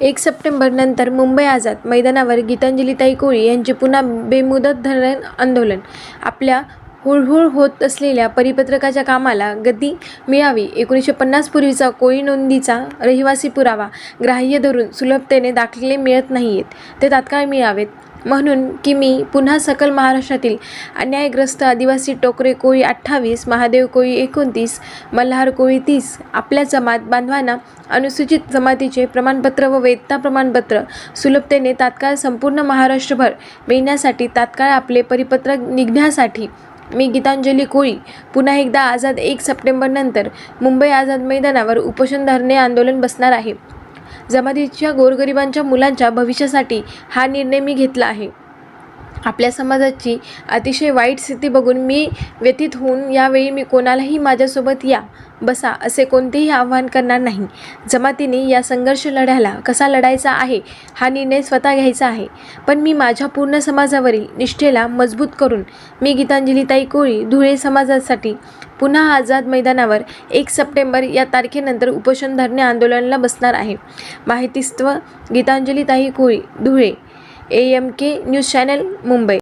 एक सप्टेंबरनंतर मुंबई आझाद मैदानावर गीतांजलीताई कोळी यांचे पुन्हा बेमुदत धरण आंदोलन. आपल्या हुळहुळ होत असलेल्या परिपत्रकाच्या कामाला गती मिळावी. एकोणीसशे पन्नास पूर्वीचा कोळी नोंदीचा रहिवासी पुरावा ग्राह्य धरून सुलभतेने दाखले मिळत नाहीयेत. ते तात्काळ मिळावेत. म्हणून की मी पुन्हा सकल महाराष्ट्रातील अन्यायग्रस्त आदिवासी टोकरे कोळी अठ्ठावीस महादेव कोळी एकोणतीस मल्हार कोळी तीस आपल्या जमात बांधवांना अनुसूचित जमातीचे प्रमाणपत्र व वेदता प्रमाणपत्र सुलभतेने तात्काळ संपूर्ण महाराष्ट्रभर मिळण्यासाठी तात्काळ आपले परिपत्रक निघण्यासाठी मी गीतांजली कोळी. पुन्हा एकदा आझाद एक सप्टेंबरनंतर मुंबई आझाद मैदानावर उपोषण धरणे आंदोलन बसणार आहे. जमातीच्या गोरगरिबांच्या मुलांच्या भविष्यासाठी हा निर्णय मी घेतला आहे. आपल्या समाजाची अतिशय वाईट स्थिती बघून मी व्यतीत होऊन यावेळी मी कोणालाही माझ्यासोबत या बसा असे कोणतेही आव्हान करणार नाही. जमातीने या संघर्ष लढ्याला कसा लढायचा आहे हा निर्णय स्वतः घ्यायचा आहे. पण मी माझ्या पूर्ण समाजावरील निष्ठेला मजबूत करून मी गीतांजलीताई कोळी धुळे समाजासाठी पुन्हा आझाद मैदानावर एक सप्टेंबर या तारखेनंतर उपोषण धरणे आंदोलनाला बसणार आहे. माहितीस्तव गीतांजलीताई Koli Dhule A M K news channel Mumbai.